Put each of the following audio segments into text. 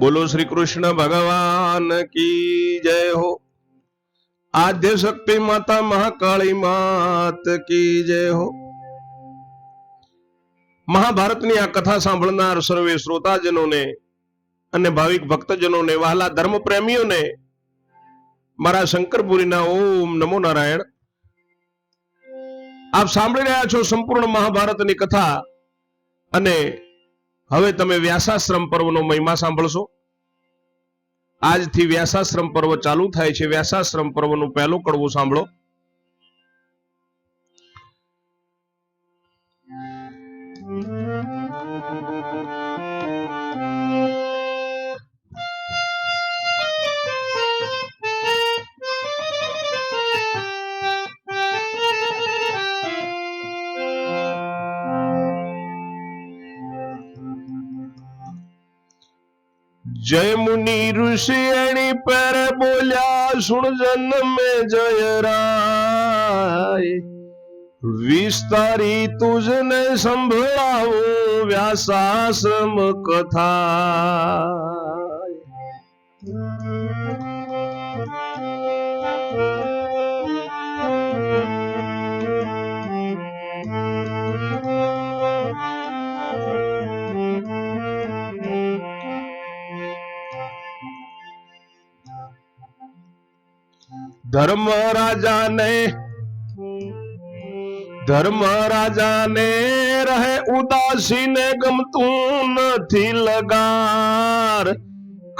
બોલો શ્રી કૃષ્ણ ભગવાન કી જય હો. આદ્ય શક્તિ માતા મહાકાળી માત કી જય હો. મહાભારતની આ કથા સાંભળનાર સર્વે શ્રોતાજનોને અને ભાવિક ભક્તજનોને વહાલા ધર્મ પ્રેમીઓને મારા શંકરપુરીના ઓમ નમો નારાયણ. આપ સાંભળી રહ્યા છો સંપૂર્ણ મહાભારતની કથા અને હવે તમે વ્યાસાશ્રમ પર્વનો મહિમા સાંભળશો. આજથી વ્યાસાશ્રમ પર્વ ચાલુ થાય છે. વ્યાસાશ્રમ પર્વનું પહેલું કડવું સાંભળો. જય મુનિ ઋષિ એની પર બોલ્યા, સુણ જન્મે જય રાય. વિસ્તારી તુજને સંભળાવું વ્યાસાસમ કથા. ધર્મ રાજાને ધર્મ રાજાને રહે ઉદાસીને ગમતું નથી લગાર.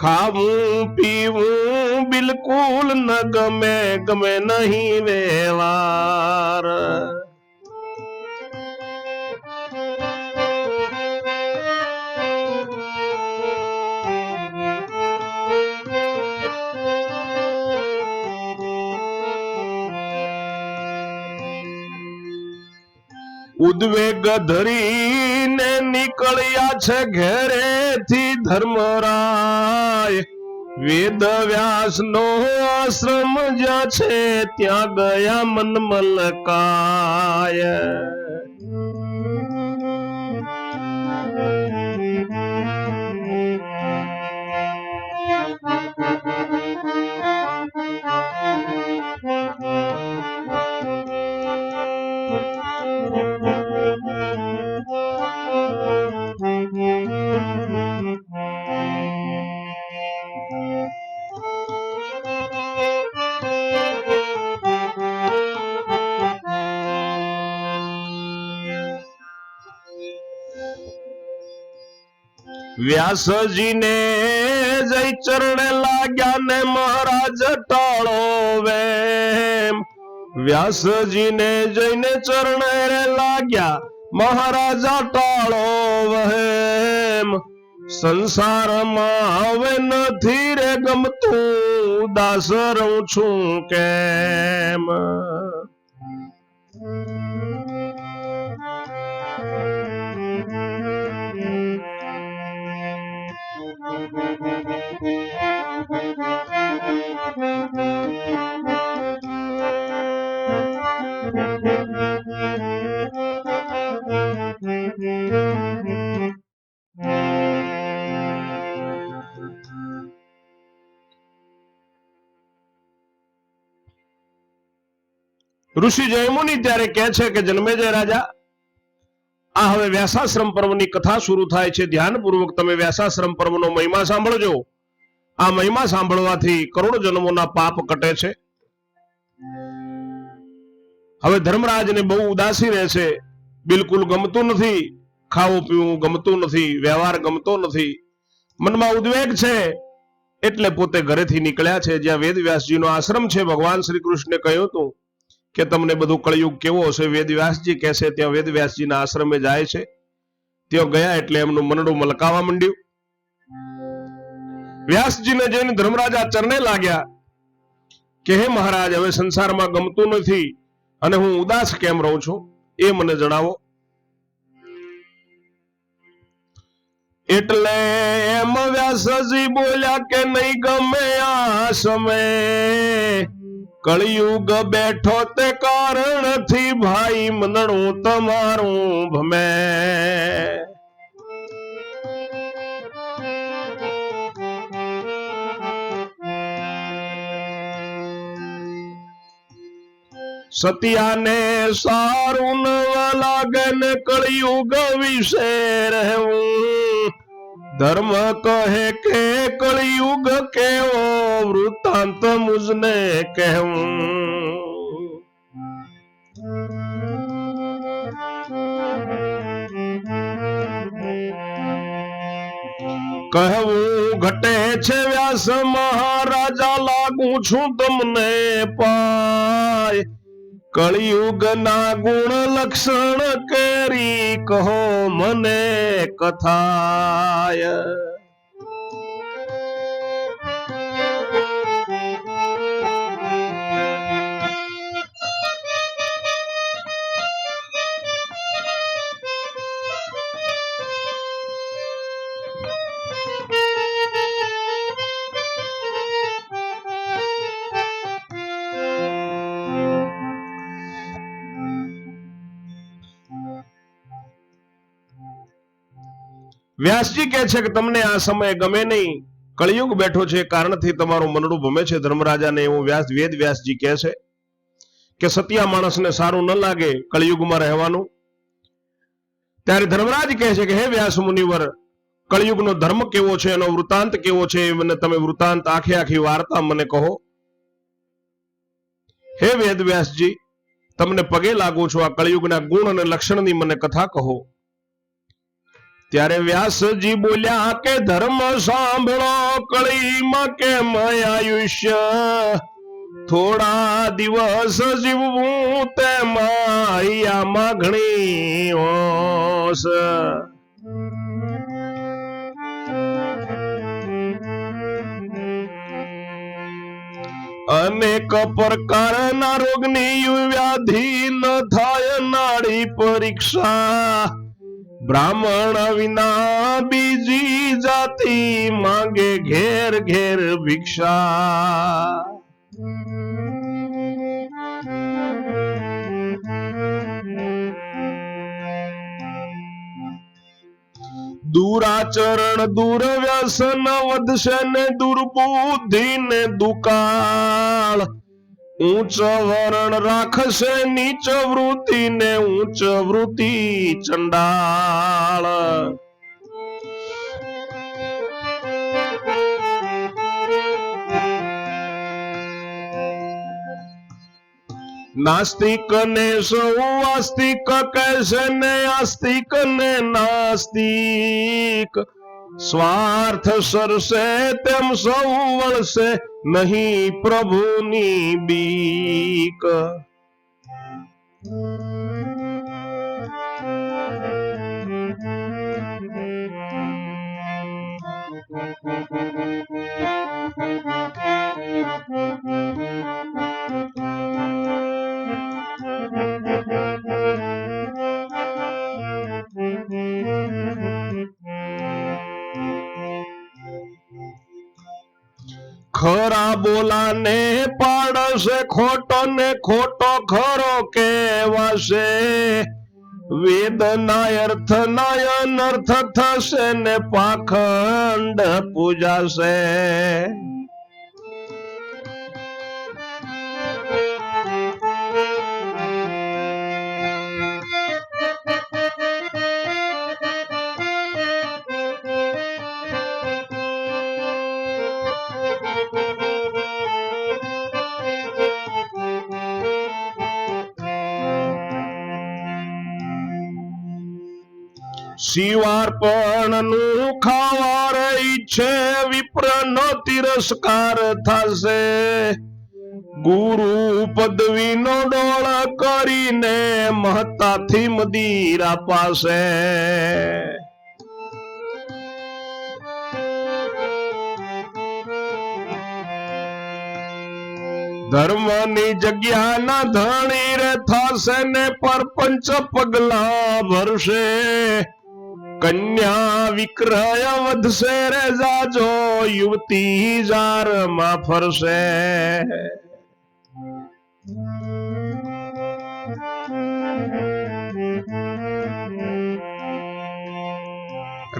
ખાવું, પીવું બિલકુલ ન ગમે ગમે નહીં વ્યવહાર ઉદ્વેગ ધરીને નીકળ્યા છે ઘેરેથી ધર્મરાય. વેદ વ્યાસ નો આશ્રમ જ્યાં છે, ત્યાં ગયા મન વ્યાસજીને જય ચરણે લાગ્યા ને મહારાજ ટાળો વેમ વ્યાસજીને જઈને ચરણે લાગ્યા, મહારાજા ટાળો વહેમ સંસારમાં હવે નથી રે ગમતું દાસ રહું છું કેમ? ઋષિ જયમુનિ ત્યારે કહે છે કે જન્મેજય રાજા. આ હવે વ્યાસાશ્રમ પર્વની કથા શરૂ થાય છે. ધ્યાનપૂર્વક તમે વ્યાસાશ્રમ પર્વનો મહિમા સાંભળજો. આ મહિમા સાંભળવાથી કરોડ જન્મોના પાપ કટે છે. હવે ધર્મરાજને બહુ ઉદાસી રહે છે બિલકુલ ગમતું નથી. ખાવું પીવું ગમતું નથી. વ્યવહાર ગમતો નથી. મનમાં ઉદ્વેગ છે. એટલે પોતે ઘરેથી નીકળ્યા છે. જ્યાં વેદ વ્યાસજીનો આશ્રમ છે. ભગવાન શ્રી કૃષ્ણે કહ્યું હતું કે તમને બધું કળિયુગ કેવો હશે? વેદ વ્યાસજી કહેશે, ત્યાં વેદ વ્યાસજીના આશ્રમે જાય છે. ત્યાં ગયા એટલે એમનું મનડું મલકાવા માંડ્યું. વ્યાસજીને જઈને ધર્મરાજા ચરણે લાગ્યા કે હે મહારાજ, હવે સંસારમાં ગમતું નથી અને હું ઉદાસ કેમ રહું છું? એ મને જણાવો. એટલે એમ વ્યાસજી બોલ્યા કે નહીં ગમે આ સમય. કળિયુગ બેઠો તે કારણથી ભાઈ મનણું તમારું ભમે. સતિયાને સારું લાગન કળિયુગ વિશે રહેવું. ધર્મ કહે કે કળિયુગ કેવો, વૃત્તાંત મુજને કહેવું. કહેવું ઘટે છે વ્યાસ મહારાજા, લાગુ છું તમને પાય. કળિયુગ ના ગુણ લક્ષણ કેરી કહો મને કથાય. વ્યાસજી કહે છે કે તમને આ સમય ગમે નહીં. કળિયુગ બેઠો છે કારણથી તમારું મનડું ભમે છે. ધર્મરાજાને એવું વ્યાસ, વેદ વ્યાસજી કહે છે કે સત્યા માણસને સારું ન લાગે કળિયુગમાં રહેવાનું. ત્યારે ધર્મરાજ કહે છે કે, હે વ્યાસ મુનિવર, કળિયુગનો ધર્મ કેવો છે? એનો વૃતાંત કેવો છે? એ મને તમે વૃતાંત આખી આખી વાર્તા મને કહો. હે વેદ વ્યાસજી, તમને પગે લાગુ છું આ કળિયુગના ગુણ અને લક્ષણની મને કથા કહો. ત્યારે વ્યાસજી બોલ્યા કે ધર્મ સાંભળો, કળીમાં કે આયુષ્ય? થોડા દિવસ જીવવું તે માયામાં ઘણી ઓસ અનેક પ્રકારના રોગની વ્યાધિ ન થાય, નાડી પરીક્ષા બ્રાહ્મણ વિના બીજી જાતિ માંગે ઘેર ઘેર ભિક્ષા. દુરાચરણ દુર્વ્યસન વ્યસન વધશે ને દુર્બુદ્ધિ ને દુકાળ. ઉચ્ચ વરણ રાખશે નીચ વૃત્તિ ને ઊંચ વૃત્તિ ચંડાળ. નાસ્તિક ને સૌ આસ્તિક કહેશે ને આસ્તિક ને નાસ્તિક. સ્વાર્થ સરસે તેમ સૌ વળશે નહીં પ્રભુની બીક. ખરા બોલાને પાડશે ખોટો ને ખોટો ખરો કેવાશે વેદ ના અર્થ ના અનર્થ થશે ને પાખંડ પૂજાશે. શિવાર્પણનું ખાવાર ઈચ્છે વિપ્ર નો તિરસ્કાર થશે. ગુરુ પદવી નો ડોળ કરીને મહતાથી મદીરા પાસે ધર્મની જગ્યા ના ધણી રે થશે ને પરપંચ પગલા ભરશે. કન્યા વિક્રય વધશે રે જાજો, યુવતી જારમાં ફરશે.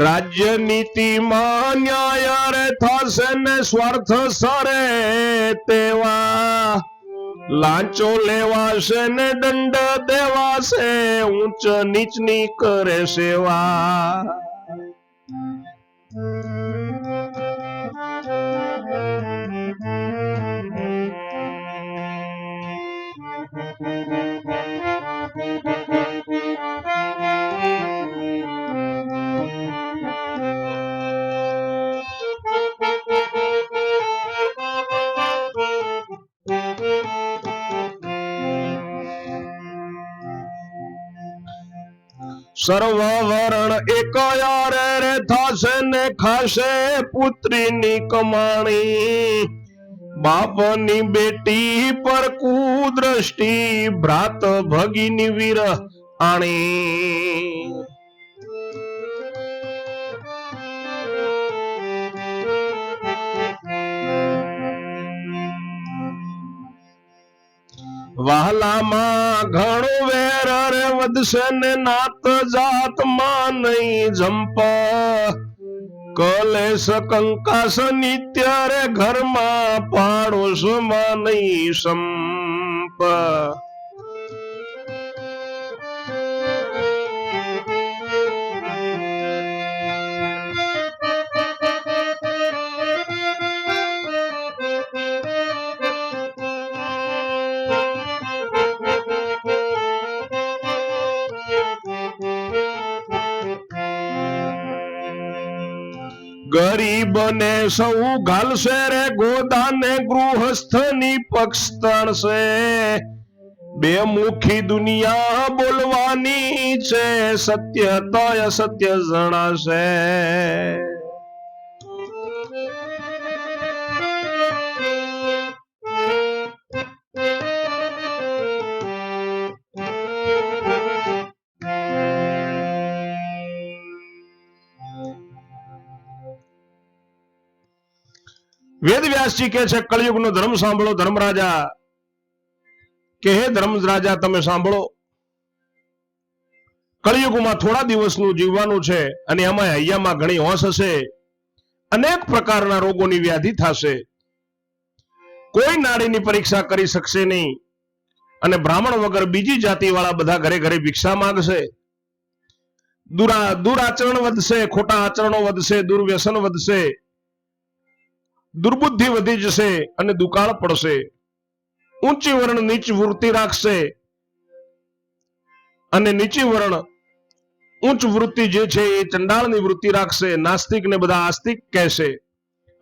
રાજ્ય નીતિમાં ન્યાય રે થશે ને સ્વાર્થ સરે તેવા. લાંચો લેવાશે ને દંડ દેવાશે ઊંચ નીચની કરે સેવા. સર્વ વરણ એક થાશે ને ખાશે પુત્રીની કમાણી. બાપની બેટી પર કુદ્રષ્ટિ, ભ્રાત ભગીની વીર આણી. વહાલામાં ઘણું વેર રે વધશે ને નાત જાતમાં નહીં જંપા. કલેશ કંકાસ નિત્ય રે ઘરમાં પાડોશમાં નહીં સંપ. ગરીબ ને સૌ ઘાલશે રે ગોદાને ગૃહસ્થની પક્ષ તણશે બે મુખી દુનિયા બોલવાની છે, સત્ય તો અસત્ય જણાશે. વેદ વ્યાસજી કે છે, કળિયુગનો ધર્મ સાંભળો, ધર્મરાજા. કે, હે ધર્મરાજા, તમે સાંભળો. કળિયુગમાં થોડા દિવસનું જીવવાનું છે અને એમાં હૈયામાં ઘણી હોશ હશે. અનેક પ્રકારના રોગોની વ્યાધિ થશે. કોઈ નાડીની પરીક્ષા કરી શકશે નહીં અને બ્રાહ્મણ વગર બીજી જાતિવાળા બધા ઘરે ઘરે ભિક્ષા માંગશે. દુરા દુરાચરણ વધશે, ખોટા આચરણો વધશે, દુર્વ્યસન વધશે. દુર્બુદ્ધિ વધી જશે અને દુકાળ પડશે. ઊંચી વર્ણ નીચ વૃત્તિ રાખશે. અને નીચી વર્ણ ઉચ્ચ વૃત્તિ જે છે એ ચંડાળની વૃત્તિ રાખશે નાસ્તિક ને બધા આસ્તિક કહેશે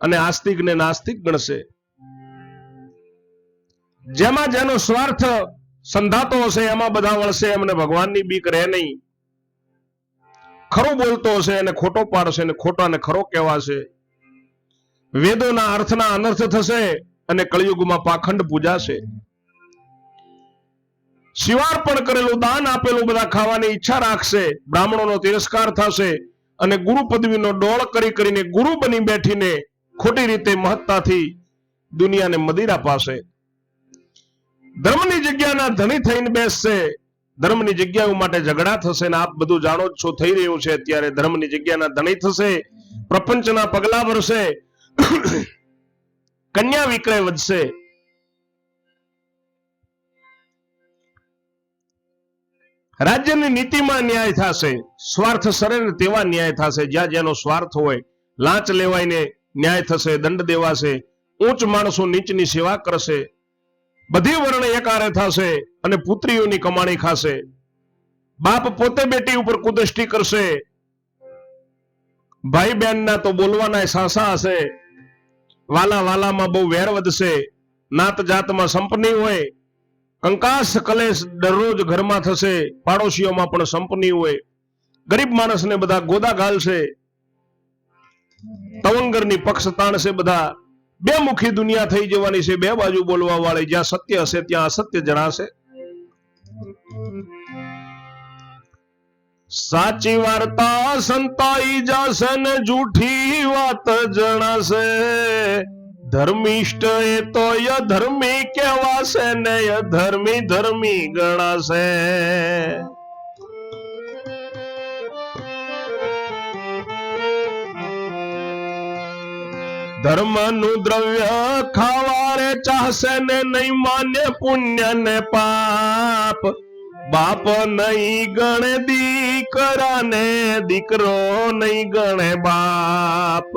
અને આસ્તિક ને નાસ્તિક ગણશે. જેમાં જેનો સ્વાર્થ સંધાતો હશે, એમાં બધા વળશે, એમને ભગવાનની બીક રહે નહીં. ખરું બોલતો હશે અને ખોટો પાડશે અને ખોટાને ખરો કહેવાશે. વેદોના અર્થના અનર્થ થશે અને કળિયુગમાં પાખંડ પૂજાશે. શિવાર્પણ કરેલું દાન આપેલું બધા ખાવાની ઈચ્છા રાખશે. બ્રાહ્મણોનો તિરસ્કાર થશે અને ગુરુ પદવીનો ડોળ કરી કરીને ગુરુ બની બેઠીને ખોટી રીતે મહત્તાથી દુનિયાને મદિરા પાસે ધર્મની જગ્યાના ધણી થઈને બેસશે. ધર્મની જગ્યાઓ માટે ઝઘડા થશે ને આપ બધું જાણો જ છો, થઈ રહ્યું છે અત્યારે ધર્મની જગ્યાના ધણી થશે. પ્રપંચના પગલા ભરશે. કન્યા વિક્રય વધશે. રાજ્યની નીતિમાં ન્યાય થશે. સ્વાર્થ સરે તેવા ન્યાય થશે. જ્યાં જેનો સ્વાર્થ હોય, લાંચ લેવાઈને ન્યાય થશે, દંડ દેવાશે ઉચ્ચ માણસો નીચની સેવા કરશે. બધી વર્ણ એકારે થશે અને પુત્રીઓની કમાણી ખાશે. બાપ પોતે બેટી ઉપર કુદષ્ટિ કરશે. ભાઈ બહેનના તો બોલવાના સાસા હશે. વાલા વાલામાં બહુ વેર વધશે. નાત જાતમાં સંપની હોય. કંકાસ કલેશ દરરોજ ઘરમાં થશે. પાડોશીઓમાં પણ સંપની હોય. ગરીબ માણસને બધા ગોદા ગાલશે. તવંગરની પક્ષ તાણશે બધા. બે મુખી દુનિયા થઈ જવાની છે. બે બાજુ બોલવા વાળી જ્યાં સત્ય હશે ત્યાં અસત્ય જણાશે. સાચી વાર્તા સંતાઈ જશે ને જૂઠી વાત જણાશે. ધર્મિષ્ઠ એ તો યધર્મી કહેવાશે ને યધર્મી ધર્મી ગણાશે. ધર્મનું દ્રવ્ય ખાવારે ચાહશે ને નહીં માન્ય પુણ્ય ને પાપ. બાપ નહીં ગણે દીકરાને દીકરો નહીં ગણે બાપ.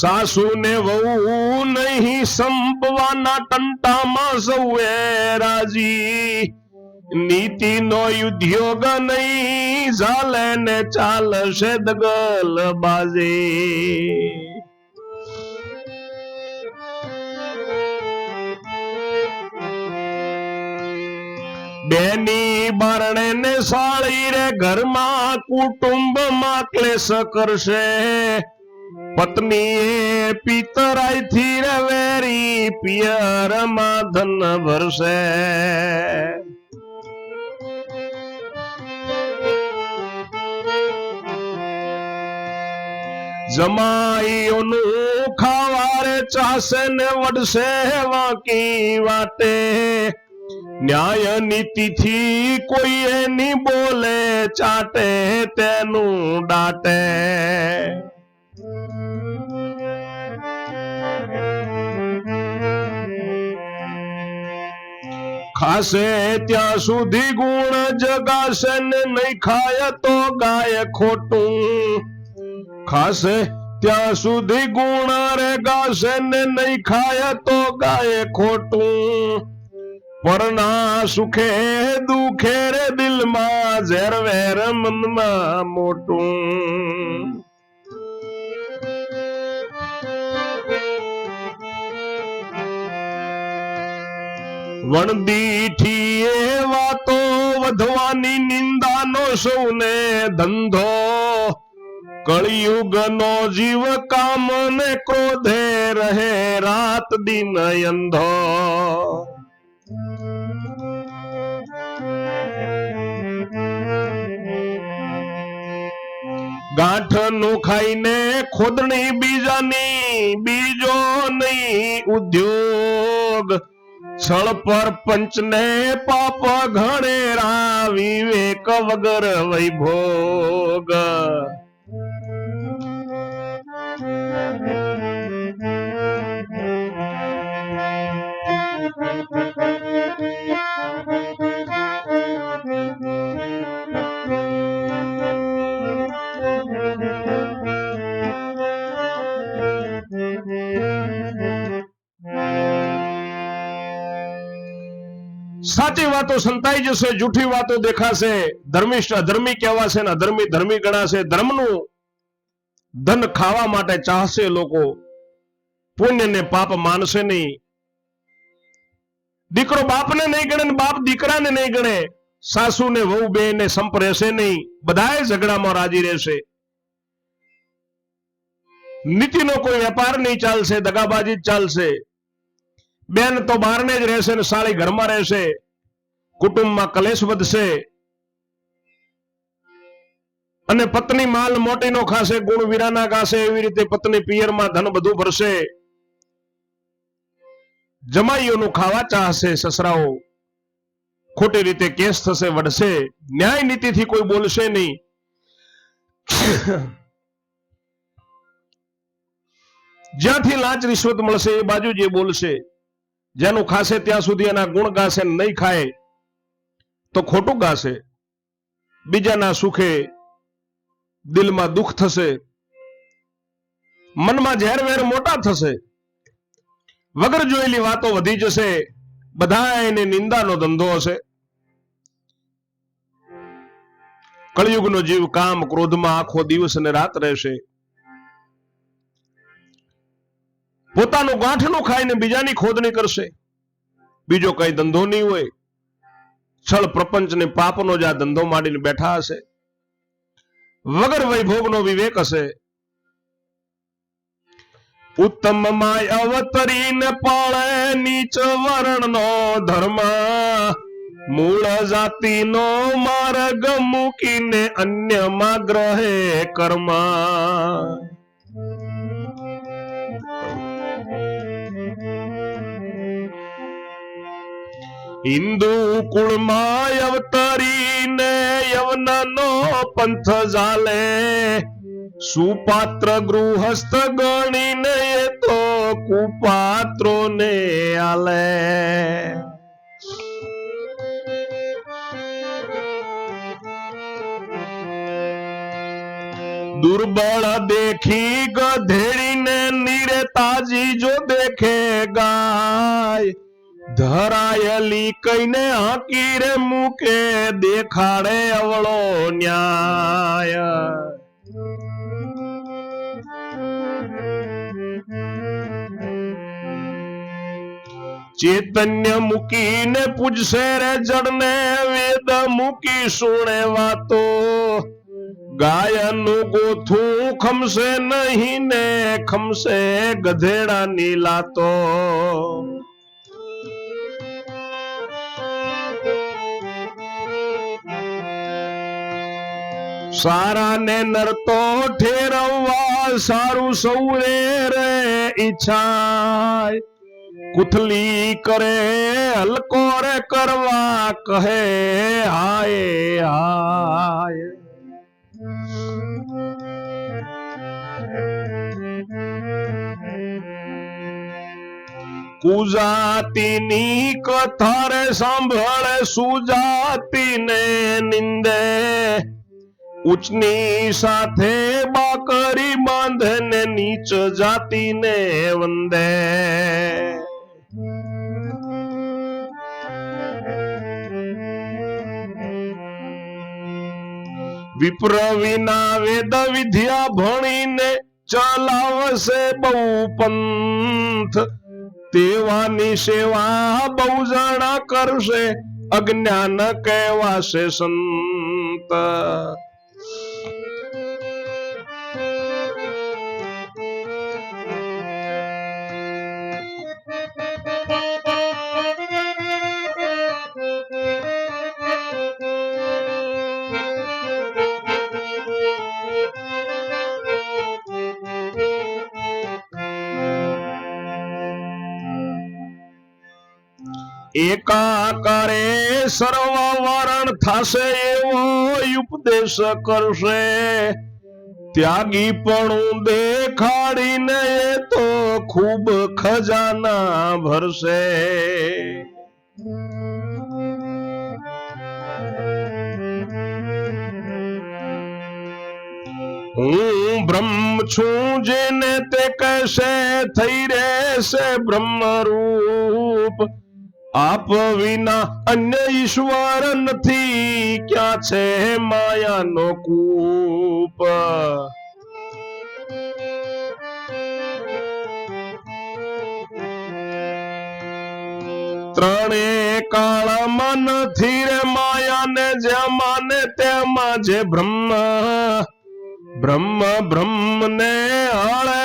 સાસુ ને વહુ નહીં સંપવાના ટંટામાં સૌએ રાજી. નીતિ નો ઉદ્યોગ નહીં ઝાલે ને ચાલશે દગલ બાજે. બેની બારણે ને સાળી રે ઘરમાં કુટુંબમાં ક્લેશ કરશે. પત્ની પિતરાયથી રે વેરી પિયરમાં ધન ભરશે જમાઈઓનું ખાવારે ચાસે ને વડશે વાકી વાટે ન્યાય નીતિ થી કોઈ એની બોલે ચાટે તેનું દાટે ખાશે ત્યાં સુધી ગુણ જગાશે ને નહીં ખાય તો ગાય ખોટું. ખાશે ત્યાં સુધી ગુણ રે ગાશે ને નહીં ખાય તો ગાય ખોટું. પરના સુખે દુખે રે દિલમાં ઝેર વેર મનમાં મોટું. વણદીઠી એ વાતો વધવાની નિંદાનો સૌને ધંધો. કળિયુગ નો જીવ કામ ને ક્રોધે રહે રાત દિન અંધો. ગાંઠનું ખાઈને ખોદણી બીજાની, બીજો નહીં ઉદ્યોગ. છળ પર પંચને પાપ ઘણેરા વિવેક વગર વૈભોગ. સાચી વાતો સંતાઈ જશે, જૂઠી વાતો દેખાશે. ધર્મિષ્ઠ અધર્મી કહેવાશે ને અધર્મી ધર્મી ગણાશે. ધર્મનું ધન ખાવા માટે ચાહશે લોકો. પુણ્ય ને પાપ માનશે નહીં. દીકરો બાપને નહીં ગણે બાપ દીકરાને નહીં ગણે. સાસુ ને વહુ બે ને સંપ રહેશે નહીં. બધાએ ઝઘડામાં રાજી રહેશે. નીતિનો કોઈ વેપાર નહીં ચાલશે, દગાબાજી જ ચાલશે. બેન તો બહારને જ રહેશે ને સાળી ઘરમાં રહેશે. કુટુંબમાં કલેશ વધશે. અને પત્ની માલ મોટીનો ખાશે, ગુણ વીરાના ગાશે, એવી રીતે પત્ની પિયરમાં ધન બધું ભરશે. જમાઈઓનું ખાવા ચાહશે સસરાઓ. ખોટી રીતે કેસ થશે વડશે ન્યાય નીતિથી કોઈ બોલશે નહીં. જ્યાંથી લાંચ રિશ્વત મળશે, એ બાજુ જે બોલશે. જેનું ખાશે ત્યાં સુધી એના ગુણ ગાશે, નહીં ખાય. તો ખોટું ગાશે, બીજાના સુખે દિલમાં દુઃખ થશે, મનમાં ઝેર વેર મોટા થશે, વગર જોયેલી વાતો વધી જશે બધા એને નિંદાનો ધંધો હશે. કળિયુગનો જીવ કામ ક્રોધમાં આખો દિવસ અને રાત રહેશે. પોતાનું ગાંઠનું ખાઈને બીજાની ખોદણી કરશે. બીજો કઈ ધંધો નહીં હોય. છળ પ્રપંચ ને પાપનો જ આ ધંધો માંડીને બેઠા હશે. વગર વૈભોગનો વિવેક હશે. ઉત્તમ માય અવતરીને પાળે નીચ વર્ણનો ધર્મ. મૂળ જાતિનો માર્ગ મૂકીને અન્યમાં ગ્રહે કર્મ. હિન્દુ કુળમાં અવતરીને યવનનો પંથ ઝાલે. સુપાત્ર ગૃહસ્થ ગણીને તો કુપાત્રોને આલે. દુર્બળ દેખી ગધેડીને નીરે તાજી જો દેખે ગાય. ધરાયેલી કઈને હકીરે મૂકે દેખાડે અવળો ન્યાય. ચૈતન્ય મૂકીને પૂજશે રે જડને વેદ મૂકી સુણે વાતો. ગાયનું ગોથું ખમશે નહીં ને ખમશે ગધેડાની લાતો. સારા ને નરતો ઠેરવવા સારું સૌરે રે ઈચ્છાય. કુથલી કરે, હલકો રે કરવા કહે, હાય હાય. કુજાતીની કથા રે સાંભળે, સુજાતીને નિંદે. ઉચની સાથે બાકરી બાંધ ને નીચ જાતિને વંદે. વિપ્ર વિના વેદ વિદ્યા ભણીને ચલાવશે બહુ પંથ. તેવાની સેવા બહુ જણા કરશે, અજ્ઞાન કહેવાશે સંત. એકાકારે સર્વ થશે એવો ઉપદેશ કરશે. ત્યાગી પણ દેખાડીને એ તો ખૂબ ખજાના ભરશે. હું બ્રહ્મ છું જેને તે કહેશે, થઈ રહેશે બ્રહ્મરૂપ. રૂપ આપ વિના અન્ય ઈશ્વર નથી. ક્યાં છે માયાનો કૂપ? ત્રણે કાળમાં નથી રે માયાને જ્યાં માને તેમાં જે બ્રહ્મ. બ્રહ્મ બ્રહ્મ ને હળે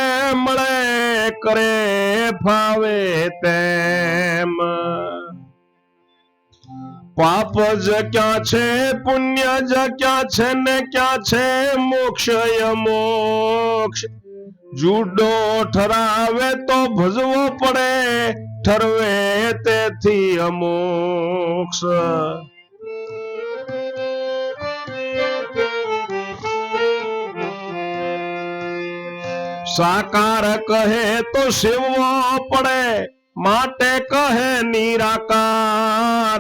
કરે ફાવે તેમ. પાપ જ ક્યાં છે, પુણ્ય જ ક્યાં છે ને ક્યાં છે, મોક્ષ મોક્ષ. જુડો ઠરાવે તો ભજવો પડે, ઠરવે તેથી અમોક્ષ. સાકાર કહે તો સેવવો પડે માટે કહે નિરાકાર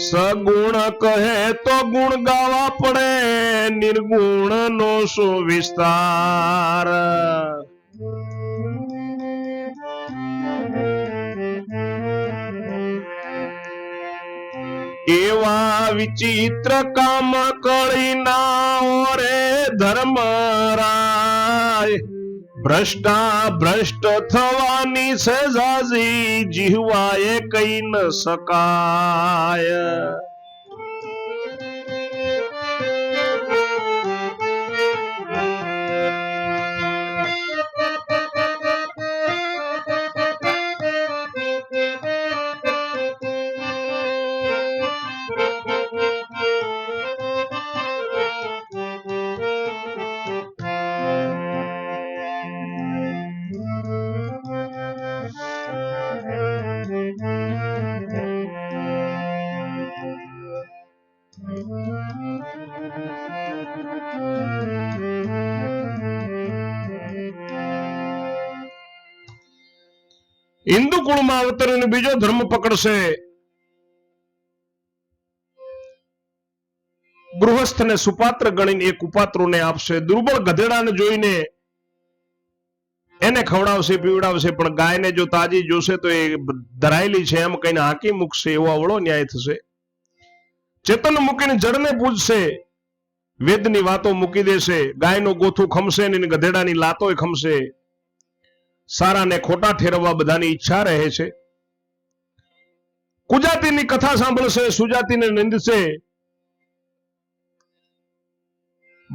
સગુણ કહે તો ગુણ ગાવા પડે નિર્ગુણ નો શું વિસ્તાર એવા વિચિત્ર કામ કળી ના ઓરે ધર્મરાય ભ્રષ્ટા ભ્રષ્ટ થવાની છે ઝાઝી જીહવાએ કઈ ન શકાય. હિન્દુ કુળમાં અવતરીને બીજો ધર્મ પકડશે. ગૃહસ્થને સુપાત્ર ગણીને એક ઉપાત્રોને આપશે. દુર્બળ ગધેડાને જોઈને એને ખવડાવશે, પીવડાવશે, પણ ગાયને જો તાજી જોશે તો એ ધરાયેલી છે, એમ કહીને હાંકી મૂકશે, એવો અવળો ન્યાય થશે. ચેતન મૂકીને જળને પૂજશે, વેદની વાતો મૂકી દેશે, ગાયનું ગોથું ખમશે ને ગધેડાની લાતોય ખમશે. સારા ને ખોટા ઠેરવવા બધાની ઈચ્છા રહે છે. કુજાતીની કથા સાંભળશે, સુજાતીને નિંદશે.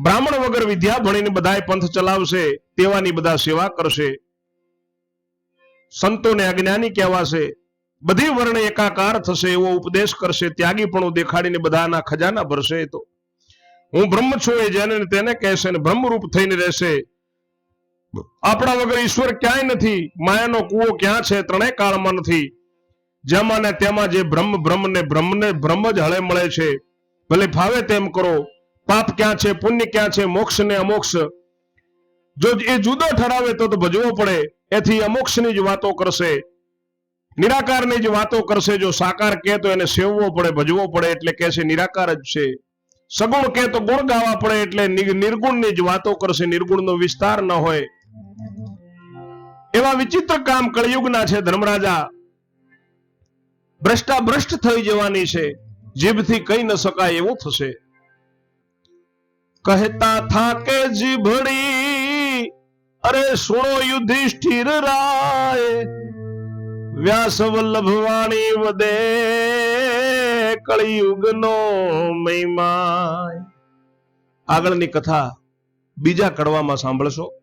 બ્રાહ્મણ વગર વિદ્યા ભણીને બધાએ પંથ ચલાવશે, તેવાની બધા સેવા કરશે. સંતોને અજ્ઞાની કહેવાશે. બધી વર્ણ એકાકાર થશે, એવો ઉપદેશ કરશે, ત્યાગીપણું દેખાડીને બધાના ખજાના ભરશે તો. હું બ્રહ્મ છું એ જેને તેને કહેશે ને બ્રહ્મરૂપ થઈને રહેશે. આપણા વગર ઈશ્વર ક્યાંય નથી, માયાનો કૂવો ક્યાં છે ત્રણેય કાળમાં નથી. જેમાં ને તેમાં જે બ્રહ્મ બ્રહ્મ ને બ્રહ્મને બ્રહ્મ જ હળે મળે છે. ભલે ફાવે તેમ કરો, પાપ ક્યાં છે, પુણ્ય ક્યાં છે, મોક્ષ ને અમોક્ષ. જો એ જુદો ઠરાવે તો ભજવો પડે, એથી અમોક્ષની જ વાતો કરશે. નિરાકારની જ વાતો કરશે, જો સાકાર કહે તો એને સેવવો પડે, ભજવો પડે, એટલે કહે નિરાકાર જ છે. સગુણ કહે તો ગુણ ગાવા પડે, એટલે નિર્ગુણની જ વાતો કરશે, નિર્ગુણનો વિસ્તાર ન હોય. એવા વિચિત્ર કામ કળિયુગના છે ધર્મરાજા. ભ્રષ્ટા ભ્રષ્ટ થઈ જવાની છે. જીભથી કહી ન શકાય એવું થશે. કહેતા થાકે જીભડી, અરે સુણો યુધિષ્ઠિર રાય. વ્યાસ વલ્લભ વાણી વદે કળિયુગનો મહિમા આગળની કથા બીજા કડવામાં સાંભળશો.